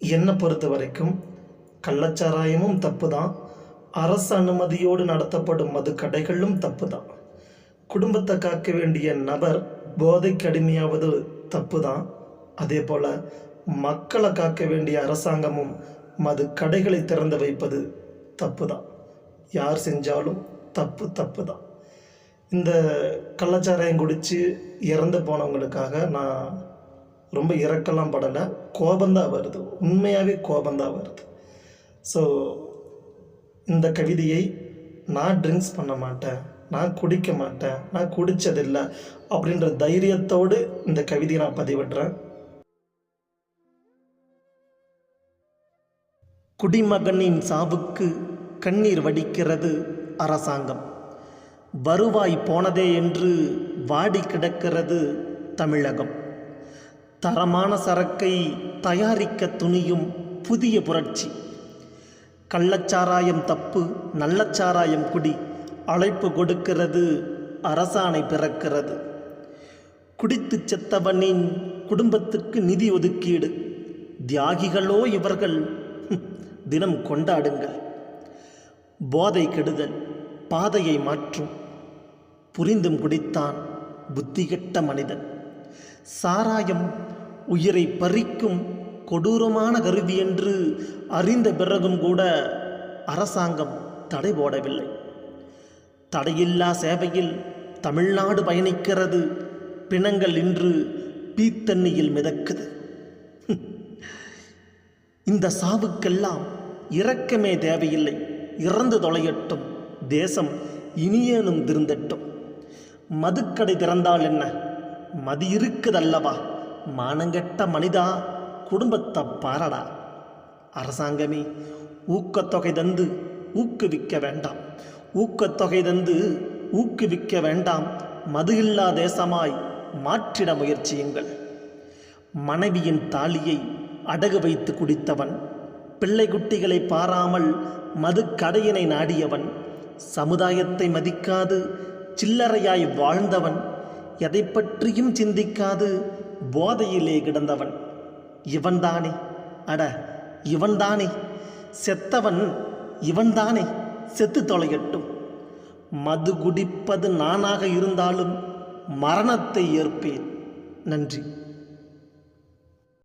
என்னை பொறுத்த வரைக்கும் கள்ளச்சாராயமும் தப்பு தான் அரசு அனுமதியோடு நடத்தப்படும் மது கடைகளும் தப்பு தான் குடும்பத்தை காக்க வேண்டிய நபர் போதைக்கு அடிமையாவது தப்பு தான் அதே போல் மக்களை காக்க வேண்டிய அரசாங்கமும் மது கடைகளை திறந்து வைப்பது தப்பு தான் யார் செஞ்சாலும் தப்பு தப்பு தான் இந்த கள்ளச்சாராயம் குடித்து இறந்து போனவங்களுக்காக நான் ரொம்ப இறக்கலாம் படலை. கோபந்தான் வருது. உண்மையாகவே கோபந்தான் வருது. ஸோ இந்த கவிதையை நான் ட்ரிங்க்ஸ் பண்ண மாட்டேன். நான் குடிக்க மாட்டேன். நான் குடித்ததில்லை அப்படின்ற தைரியத்தோடு இந்த கவிதையை நான் பதிவிடுறேன். குடிமகனின் சாவுக்கு கண்ணீர் வடிக்கிறது அரசாங்கம். வருவாய் போனதே என்று வாடி கிடக்கிறது தமிழகம். தரமான சரக்கை தயாரிக்க துணியும் புதிய புரட்சி. கள்ளச்சாராயம் தப்பு நல்லச்சாராயம் குடி அழைப்பு கொடுக்கிறது அரசாணை பிறக்கிறது. குடித்து செத்தவனின் குடும்பத்துக்கு நிதி ஒதுக்கீடு. தியாகிகளோ இவர்கள் தினம் கொண்டாடுங்கள். போதை கெடுதல் பாதையை மாற்றும். புரிந்தும் குடித்தான் புத்திகெட்ட மனிதன். சாராயம் உயிரை பறிக்கும் கொடூரமான கருவி என்று அறிந்த பிறகும் கூட அரசாங்கம் தடை போடவில்லை. தடையில்லா சேவையில் தமிழ்நாடு பயணிக்கிறது பிணங்கள் இன்று பீத்தண்ணியில் மிதக்குது. இந்த சாவுக்கெல்லாம் இரக்கமே தேவையில்லை. இறந்து தொலையட்டும். தேசம் இனியேனும் திருந்தட்டும். மதுக்கடை திறந்தால் என்ன? மதி இருக்குதல்லவா? மானங்கெட்ட மனிதா குடும்பத்தை பாரடா. அரசாங்கமே ஊக்கத்தொகை தந்து ஊக்குவிக்க வேண்டாம். ஊக்கத்தொகை தந்து ஊக்குவிக்க வேண்டாம். மது இல்லா தேசமாய் மாற்றிட முயற்சியுங்கள். மனைவியின் தாலியை அடகு வைத்து குடித்தவன் பிள்ளை குட்டிகளை பாராமல் மது கடையினை நாடியவன் சமுதாயத்தை மதிக்காது சில்லறையாய் வாழ்ந்தவன் எதை பற்றியும் சிந்திக்காது போதையிலே கிடந்தவன் இவன்தானே? அட இவன்தானே? செத்தவன் இவன்தானே? செத்து தொலையட்டும். மது குடிப்பது நானாக இருந்தாலும் மரணத்தை ஏற்பேன். நன்றி.